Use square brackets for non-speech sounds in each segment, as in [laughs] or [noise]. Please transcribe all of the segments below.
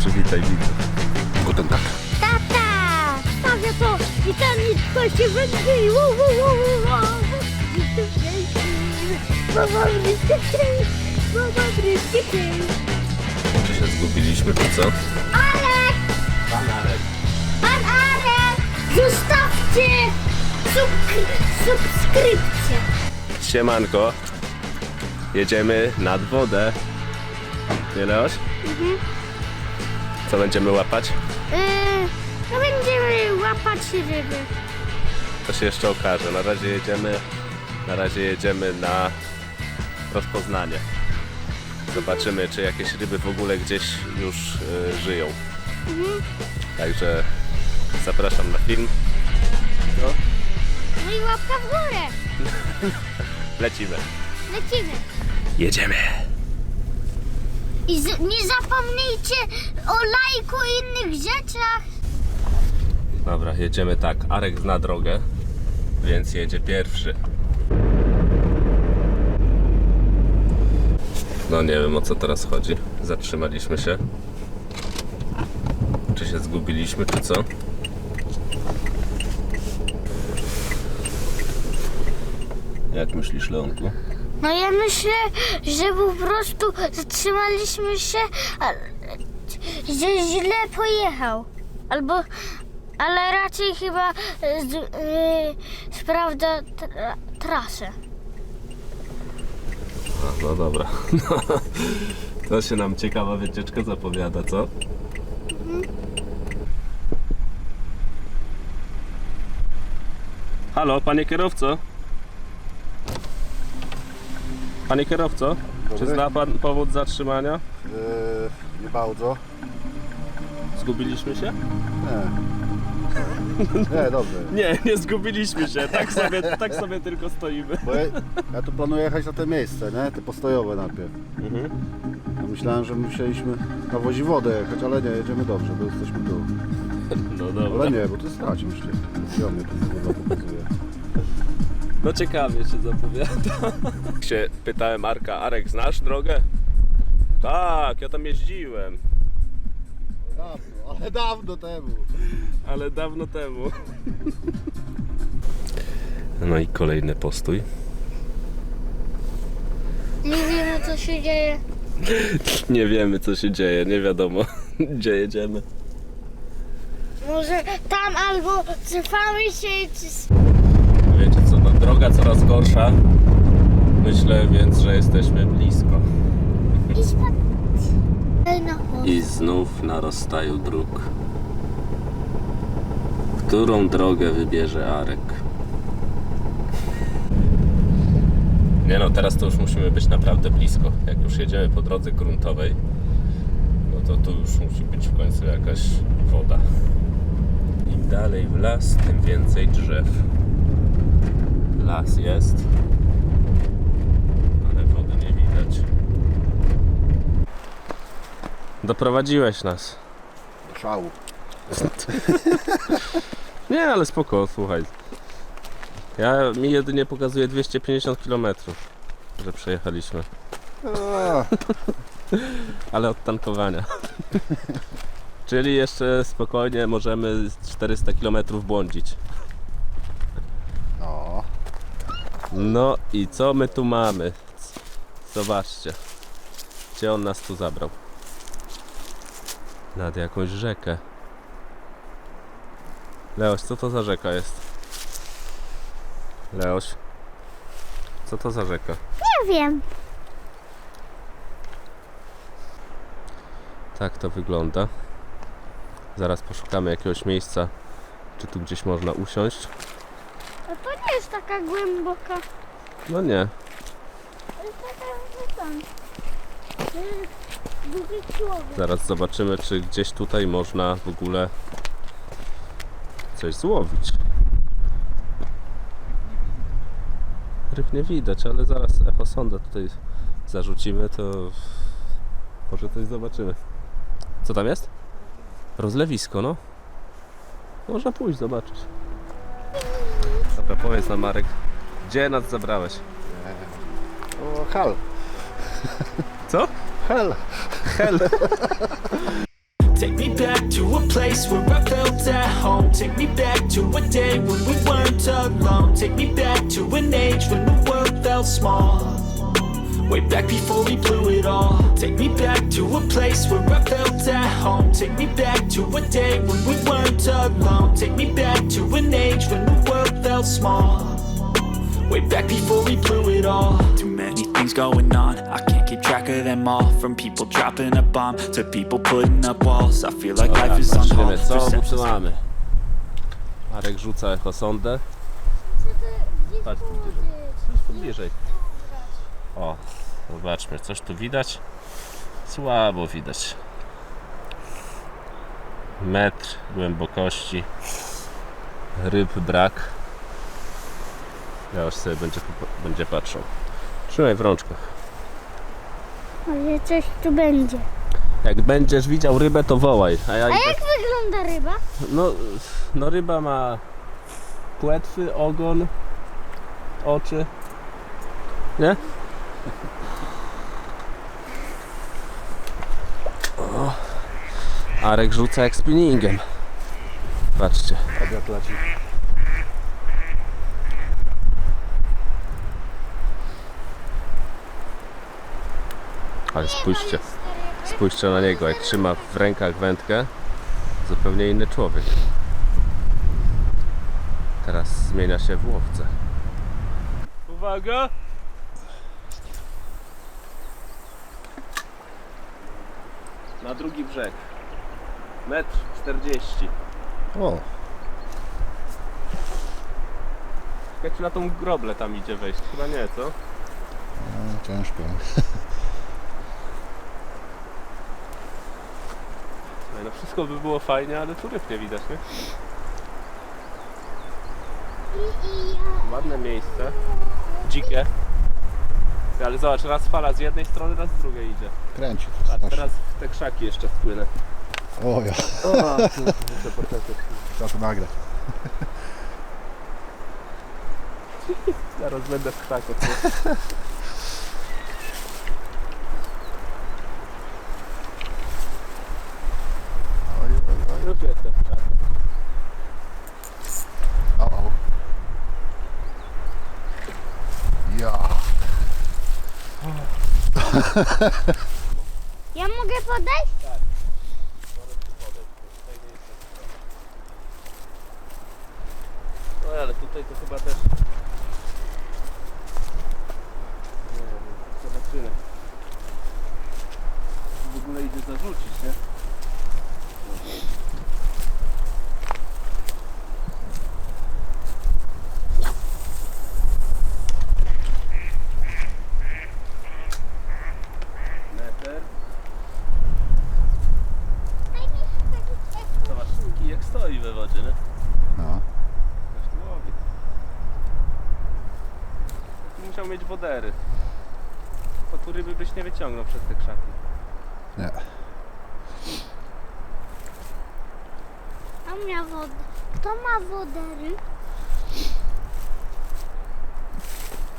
Przywitaj widzów. Guten Tag. Tata! Stawia to i ten nic to się wędzi. Wo, wo, wo, wo. Jestem szczęśliwy. Mama. Mama brytyki. Czy się zgubiliśmy, czy co? Arek! Pan Arek! Zostawcie subskry- subskrypcję. Siemanko. Jedziemy nad wodę. Nie Leoś? Co będziemy łapać? Yy, no będziemy łapać ryby. To się jeszcze okaże. Na razie jedziemy. Na razie jedziemy na rozpoznanie. Zobaczymy, czy jakieś ryby w ogóle gdzieś już y, żyją. Także zapraszam na film. No, No i łapka w górę. [laughs] lecimy. Lecimy. Jedziemy. I z, nie zapomnijcie o lajku i innych rzeczach. Dobra, jedziemy tak. Arek zna drogę, więc jedzie pierwszy. No nie wiem o co teraz chodzi. Zatrzymaliśmy się. Czy się zgubiliśmy, czy co? Jak myślisz, Leonku? No ja myślę, że po prostu zatrzymaliśmy się, że źle pojechał. Albo, ale raczej chyba e, z, e, sprawdza tra, trasę. A, no dobra. [laughs] To się nam ciekawa wycieczka zapowiada, co? Halo, panie kierowco? Panie kierowco, czy Dobry. zna pan powód zatrzymania? Yy, nie bardzo. Zgubiliśmy się? Nie. Nie, dobrze. [laughs] Nie, nie zgubiliśmy się. Tak sobie, tak sobie tylko stoimy. Bo ja, ja tu planuję jechać na te miejsce, nie? Te postojowe najpierw. Mhm. Ja myślałem, że musieliśmy na wozi wodę jechać, ale nie, jedziemy dobrze, bo jesteśmy tu. No dobra. Ale nie, bo to stracimy się. Ja mnie tu kurwa pokazuje. No ciekawie się zapowiada. [laughs] Się pytałem Arka, Arek, znasz drogę? Tak, ja tam jeździłem, Dawno, ale dawno temu. ale dawno temu. [laughs] No i kolejny postój. Nie wiemy co się dzieje. [laughs] Nie wiemy co się dzieje, nie wiadomo gdzie jedziemy. Może tam albo cofamy się czy... Droga coraz gorsza. Myślę więc, że jesteśmy blisko. I znów na rozstaju dróg. Którą drogę wybierze Arek? Nie no, teraz to już musimy być naprawdę blisko. Jak już jedziemy po drodze gruntowej, no to tu już musi być w końcu jakaś woda. Im dalej w las, tym więcej drzew. Las jest, ale wody nie widać. Doprowadziłeś nas. Szału. [laughs] Nie, ale spoko, słuchaj. Ja mi jedynie pokazuje 250 km, że przejechaliśmy. [laughs] Ale od tankowania. [laughs] Czyli jeszcze spokojnie możemy 400 km błądzić. No. No i co my tu mamy? Zobaczcie. Gdzie on nas tu zabrał? Nad jakąś rzekę. Leoś, co to za rzeka jest? Leoś, co to za rzeka? Nie wiem. Tak to wygląda. Zaraz poszukamy jakiegoś miejsca, czy tu gdzieś można usiąść. Jest taka głęboka. No nie, To jest taka. To jest Duży człowiek. zaraz zobaczymy, czy gdzieś tutaj można w ogóle coś złowić. Ryb nie widać, ale zaraz echosondę tutaj zarzucimy, to może coś zobaczymy. Co tam jest? Rozlewisko, no. Można pójść zobaczyć. Dobra, powiedz nam Marek, gdzie nas zabrałeś? O, hal. Co? Hel. Hel. Take me back to a place where I felt at home. Take me back to a day when we weren't alone. Take me back to an age when the world felt small. Way back before we blew it all. Take me back to a place where I felt at home. Take me back to a day when we weren't alone. Take me back to an age when the world felt small. Way back before we blew it all. Too many things going on. I can't keep track of them all. From people dropping a bomb to people putting up walls. I feel like life is on hold. co mamy. Marek rzuca ekosondę. Patrz, tu bliżej. Bliżej. O, zobaczmy, coś tu widać? Słabo widać. Metr głębokości. Ryb brak. Ja już sobie będzie, będzie patrzał. Trzymaj w rączkach. Może coś tu będzie. Jak będziesz widział rybę, to wołaj. A ja A jak wygląda ryba? No, no ryba ma płetwy, ogon, oczy. Nie? O, Arek rzuca jak spinningiem. Patrzcie. Obiad leci. Ale spójrzcie. Spójrzcie na niego, jak trzyma w rękach wędkę. Zupełnie inny człowiek. Teraz zmienia się w łowcę. Uwaga! Na drugi brzeg. Metr 40. O, Jak na tą groblę tam idzie wejść? Chyba nie, co? no, ciężko. [laughs] No wszystko by było fajnie, ale tu ryb nie widać, nie? Ładne miejsce. Dzikie. Ale zobacz, raz fala z jednej strony, raz z drugiej idzie. Kręci to A strasznie. teraz te krzaki jeszcze wpłynę. O ja, O, [laughs] muszę poczekać. trzeba to nagrać. [laughs] Zaraz będę w krzaku. Oj, oj, oj. Już jestem w krzaku. O, o. Ja. [laughs] Ja mogę podejść? No ale tutaj to chyba też... Nie wiem, zobaczymy. W ogóle idzie zarzucić, nie? Meter. Zobacz, kijek stoi we wodzie, nie? No. Ktoś tu łowi. Mieć wodery. Bo tu ryby byś nie wyciągnął przez te krzaki. Nie. A miał wodę. Kto ma wodery?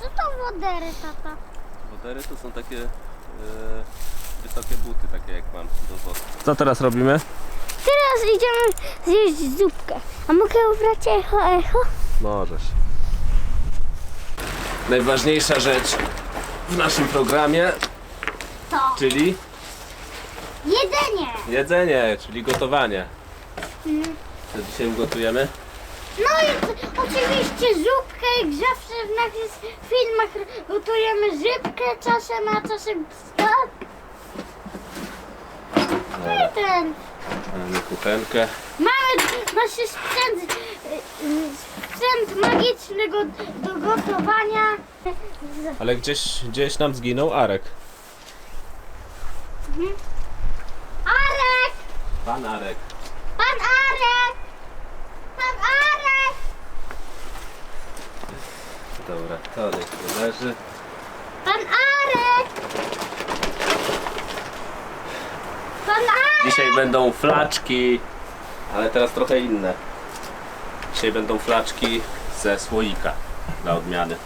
Co to wodery, tata? Wodery to są takie e, wysokie buty, takie jak mam do wody. Co teraz robimy? Teraz idziemy zjeść zupkę. A mogę ubrać echo, echo? Możesz. Najważniejsza rzecz w naszym programie, To. czyli Jedzenie. jedzenie, czyli gotowanie. Co dzisiaj ugotujemy? No i t- oczywiście zupkę, jak zawsze w naszych filmach gotujemy zupkę czasem, a czasem tak. Dobra, Ten. mamy kuchenkę. Mamy nasz sprzęt, y, y, sprzęt magiczny go, do gotowania. Ale gdzieś, gdzieś nam zginął Arek. Arek! Pan Arek. Pan Arek! Pan Arek! Dobra, to niech leży. Pan Arek! Pan Arek! Dzisiaj będą flaczki, ale teraz trochę inne. Dzisiaj będą flaczki ze słoika dla odmiany.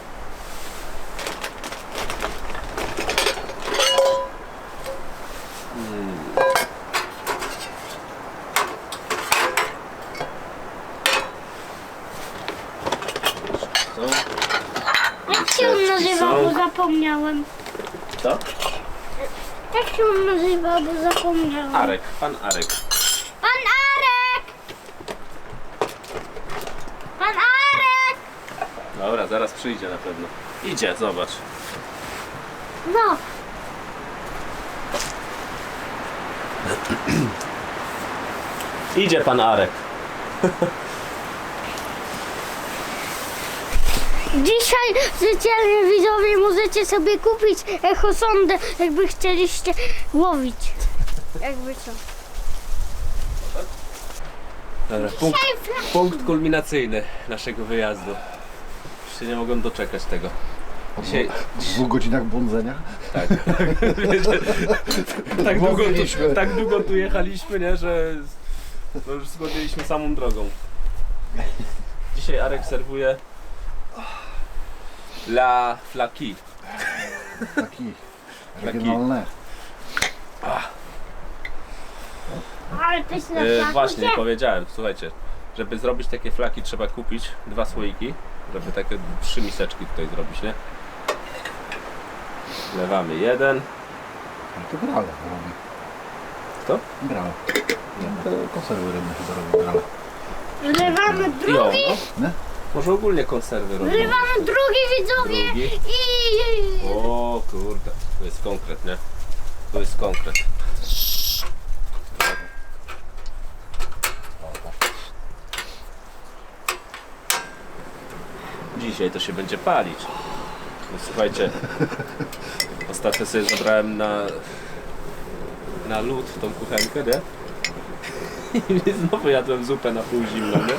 Jak się on nazywa, zapomniałem. Co? Jak się on nazywa, bo zapomniałem. Arek, pan Arek. Dobra, zaraz przyjdzie na pewno. Idzie, zobacz. No, Idzie pan Arek. dzisiaj specjalnie widzowie możecie sobie kupić echosondę, jakby chcieliście łowić. Jakby co. Dobra, punkt, punkt kulminacyjny naszego wyjazdu. Się nie mogłem doczekać tego. Dzisiaj, W dwóch godzinach błądzenia. tak. [laughs] Tak, długo tu, tak długo tu jechaliśmy, nie, że no już zgodziliśmy samą drogą. Dzisiaj Arek serwuje La Flaki. Taki regionalne. Ale to jest na E, flaku, właśnie, nie? powiedziałem, słuchajcie, żeby zrobić takie flaki trzeba kupić dwa słoiki, żeby takie trzy miseczki tutaj zrobić, nie? Wlewamy jeden, Ale to grale robi. Kto? Grale. Te konserwy rybne chyba robią grale. Wlewamy i o, drugi, no. Nie? Może ogólnie konserwy robią. wlewamy drugi widzowie Drugi. i... O kurde, to jest konkret, nie? To jest konkret. Dzisiaj to się będzie palić. No, słuchajcie, ostatnio sobie zabrałem na, na lód tą kuchenkę, nie? I znowu jadłem zupę na pół zimną, nie?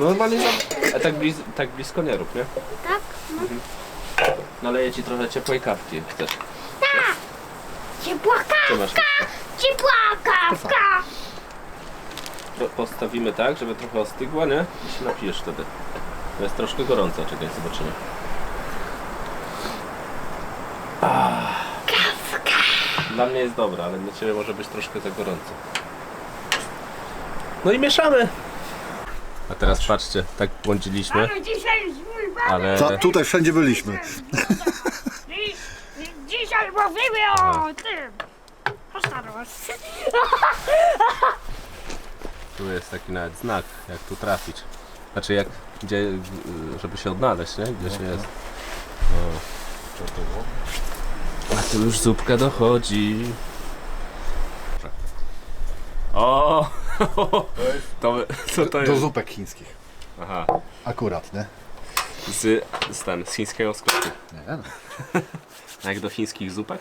No Normalnie, za... a tak, bliz... tak blisko nie rób, nie? Tak? No. Naleję ci trochę ciepłej kawki, jak chcesz. Ciepła Co masz? kawka! Ciepła kawka! Po- Postawimy tak, żeby trochę ostygła, nie? I się napijesz wtedy. To jest troszkę gorąco, czekaj, zobaczymy. Kawka! Dla mnie jest dobra, ale dla Ciebie może być troszkę za gorąco. No i mieszamy! A teraz patrzcie, tak błądziliśmy, Ale dzisiaj mój ale... Co, tutaj wszędzie byliśmy. Dzisiaj mówimy o tym. O. Tu jest taki nawet znak, jak tu trafić. Znaczy jak, gdzie, żeby się odnaleźć, nie? Gdzie się jest. O. A tu już zupka dochodzi. O! To, co to Do jest? zupek chińskich. Aha, Akurat, nie? z, z, ten, z chińskiego sklepu. Nie, no. A jak do chińskich zupek?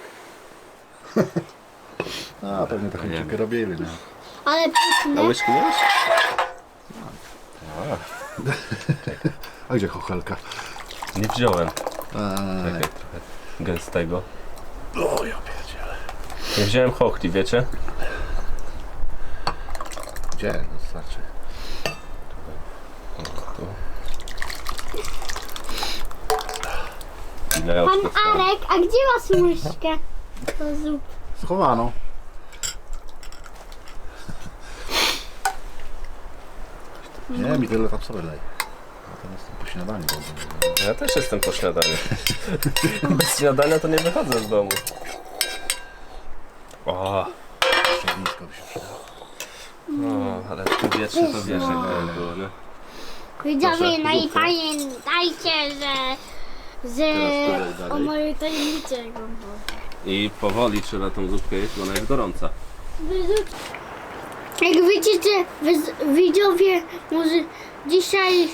[laughs] A, pewnie taką ciukę robili, no. Ale A piękne. łyżki miałeś? [laughs] A gdzie chochelka? Nie wziąłem. Eee, Czekaj, trochę gęstego. O, ja pierdzielę. Nie wziąłem chochli, wiecie? gdzie? No, starczy. Już Pan? Arek, a gdzie masz łyżkę? Do zup. Schowano. Nie, mi tyle tam sobie lej. A teraz po śniadaniu będę. Ja też jestem po śniadaniu. [laughs] Bez śniadania to nie wychodzę z domu. O, Jeszcze blisko by się przydało. o ale w tym wietrze to wiesz jak to było, nie? Widzowie, Proszę, no i pamiętajcie, że... Teraz Że tutaj dalej. o mojej tajemnicy. I powoli trzeba tą zupkę jeść, bo ona jest gorąca. Jak widzicie, widzowie, może dzisiaj,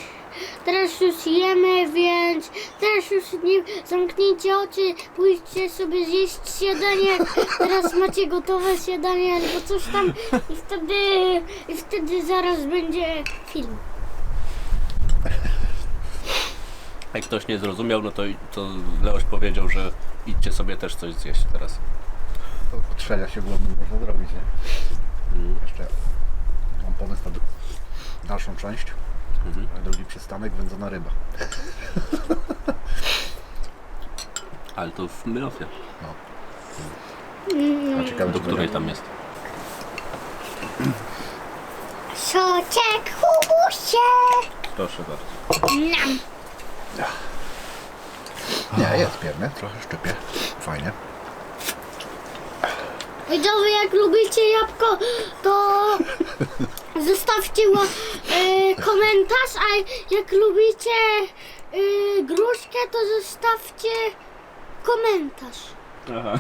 teraz już jemy, więc teraz już nie zamknijcie oczy, pójdźcie sobie zjeść śniadanie, teraz macie gotowe śniadanie albo coś tam i wtedy, i wtedy zaraz będzie film. Jak ktoś nie zrozumiał, no to, to Leoś powiedział, że idźcie sobie też coś zjeść teraz. To Trzecia się głodnym można zrobić, nie? Jeszcze mam pomysł na dalszą część. Mhm. Drugi przystanek wędzona ryba. [laughs] Ale to w Mylofie. A ciekawe, Do czy której będzie- tam jest? Soczek, hubusie! Proszę bardzo. Nam. Nie, jest pierny, trochę szczypie. Fajnie. Widzowie, jak lubicie jabłko, to zostawcie ła- e, komentarz, a jak lubicie e, gruszkę, to zostawcie komentarz. Aha.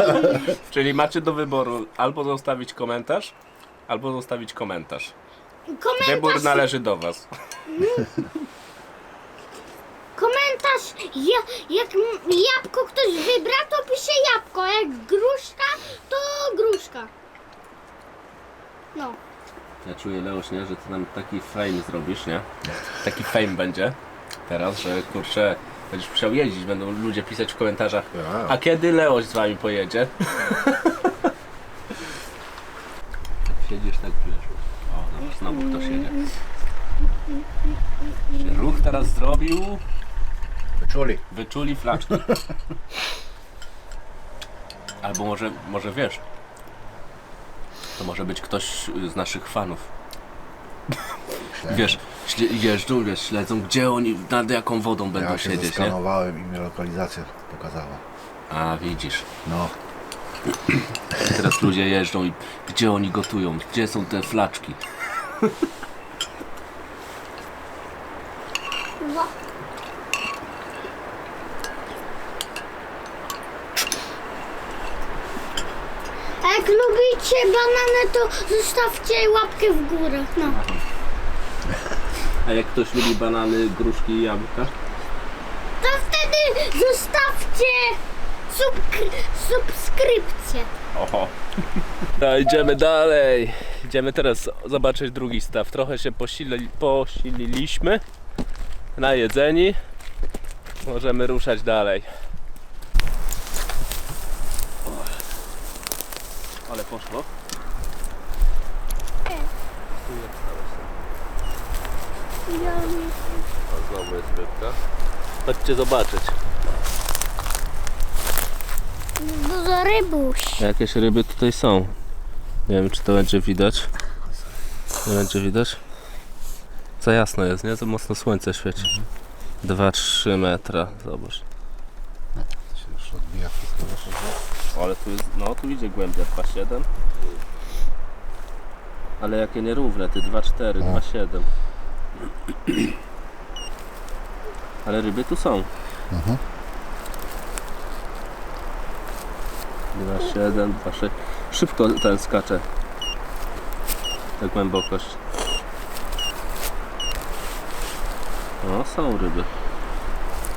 [laughs] Czyli macie do wyboru albo zostawić komentarz, albo zostawić komentarz. Komentarz, Wybór należy do Was. [laughs] komentarz ja, jak jabłko ktoś wybra, to pisze jabłko, a jak gruszka, to gruszka. No. Ja czuję, Leoś, nie, że ty nam taki fame zrobisz, nie? Taki fame będzie teraz, że kurczę, będziesz musiał jeździć, będą ludzie pisać w komentarzach. A kiedy Leoś z wami pojedzie? Siedzisz tak czujesz. O, zobacz, znowu ktoś jedzie. Się Ruch teraz zrobił, Wyczuli. wyczuli flaczki. [laughs] Albo może, może wiesz, to może być ktoś z naszych fanów. Wiesz, śle- jeżdżą, wiesz, śledzą, gdzie oni, nad jaką wodą będą Ja się siedzieć, nie? zeskanowałem i mi lokalizację pokazała. A, widzisz. No, [clears throat] Teraz ludzie jeżdżą i gdzie oni gotują, gdzie są te flaczki. A jak lubicie banany, to zostawcie łapkę w górę. No. A jak ktoś lubi banany, gruszki i jabłka? To wtedy zostawcie subskry- subskrypcję. Oho. [laughs] No, idziemy dalej. Idziemy teraz zobaczyć drugi staw. Trochę się posili, posililiśmy, najedzeni. Możemy ruszać dalej. Ale poszło. O, znowu jest rybka. Chodźcie zobaczyć. Dużo rybuś. Jakieś ryby tutaj są. Nie wiem, czy to będzie widać. Nie będzie widać. Za jasno jest, nie? Za mocno słońce świeci. 2-3 metra, zobacz. Już odbija wszystko wasze. Ale tu jest, no tu idzie głębia 2,7. Ale jakie nierówne, ty 2,4, No. 2,7. Ale ryby tu są. Mhm. 2,7, 2,6. Szybko ten skacze. Ta głębokość. No, są ryby.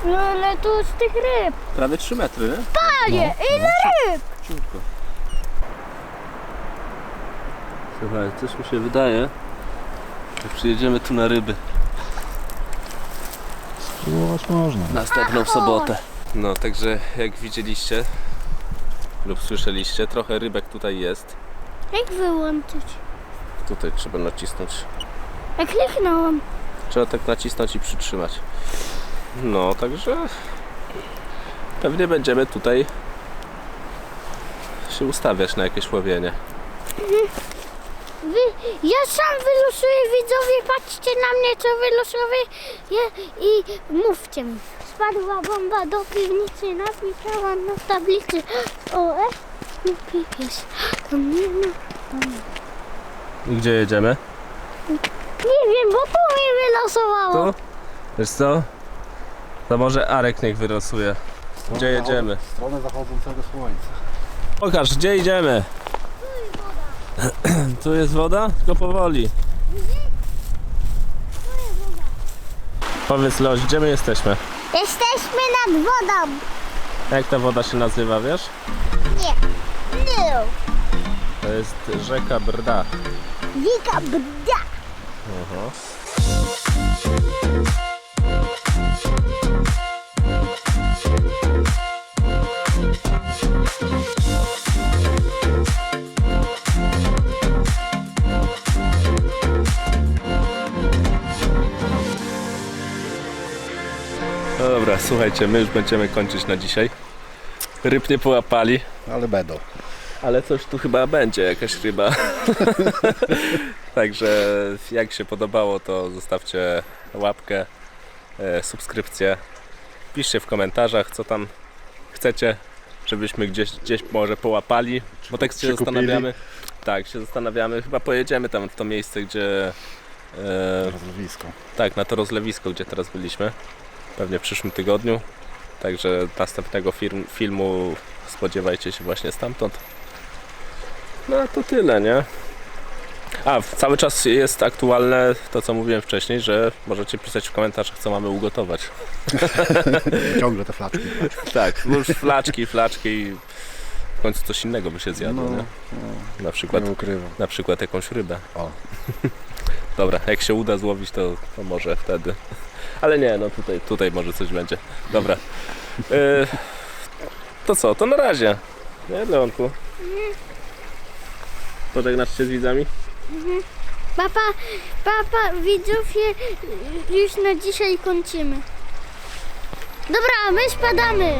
No ale tu z tych ryb. Prawie 3 metry, nie? Panie, ile ryb? Ciutko. Słuchaj, coś mi się wydaje, że przyjedziemy tu na ryby. Spróbować można. Następną sobotę. No, także jak widzieliście lub słyszeliście, trochę rybek tutaj jest. Jak wyłączyć? Tutaj trzeba nacisnąć. Ja kliknąłem. Trzeba tak nacisnąć i przytrzymać. No, także pewnie będziemy tutaj się ustawiać na jakieś łowienie. Wy, ja sam wylosuję widzowie, patrzcie na mnie co wylosuję ja, i mówcie mi. Spadła bomba do piwnicy, napisałam na tablicy o e, głupi pies. To mnie no. Gdzie jedziemy? Nie wiem, bo tu mi wylosowało. Tu? Wiesz co? To może Arek niech wylosuje. Gdzie jedziemy? W stronę zachodzącego słońca. Pokaż, gdzie idziemy? Tu jest woda? Tylko powoli. Powiedz Loś, gdzie my jesteśmy? Jesteśmy nad wodą. Jak ta woda się nazywa, wiesz? Nie. Nie. To jest rzeka Brda. Wika bda. Aha. Dobra, słuchajcie, my już będziemy kończyć na dzisiaj. Ryb nie połapali, Ale będą. ale coś tu chyba będzie, jakaś ryba. [laughs] Także jak się podobało, to zostawcie łapkę, e, subskrypcję Piszcie w komentarzach, co tam chcecie, żebyśmy gdzieś, gdzieś może połapali. Bo tak się czy kupili? zastanawiamy. Tak, się zastanawiamy. Chyba pojedziemy tam w to miejsce, gdzie. E, Rozlewisko. tak, na to rozlewisko, gdzie teraz byliśmy. Pewnie w przyszłym tygodniu. Także następnego film, filmu spodziewajcie się właśnie stamtąd. No a to tyle, nie? A, cały czas jest aktualne to, co mówiłem wcześniej, że możecie pisać w komentarzach, co mamy ugotować. [laughs] Ciągle te flaczki. [laughs] Tak, już flaczki, flaczki i w końcu coś innego by się zjadło, No, nie? Na przykład, Nie na przykład jakąś rybę. O. [laughs] Dobra, jak się uda złowić, to, to może wtedy. Ale nie, no tutaj, tutaj może coś będzie. Dobra. E, to co, to na razie. Nie, Leonku? Pożegnasz się z widzami? Papa, papa, widzowie, już na dzisiaj kończymy. Dobra, my spadamy.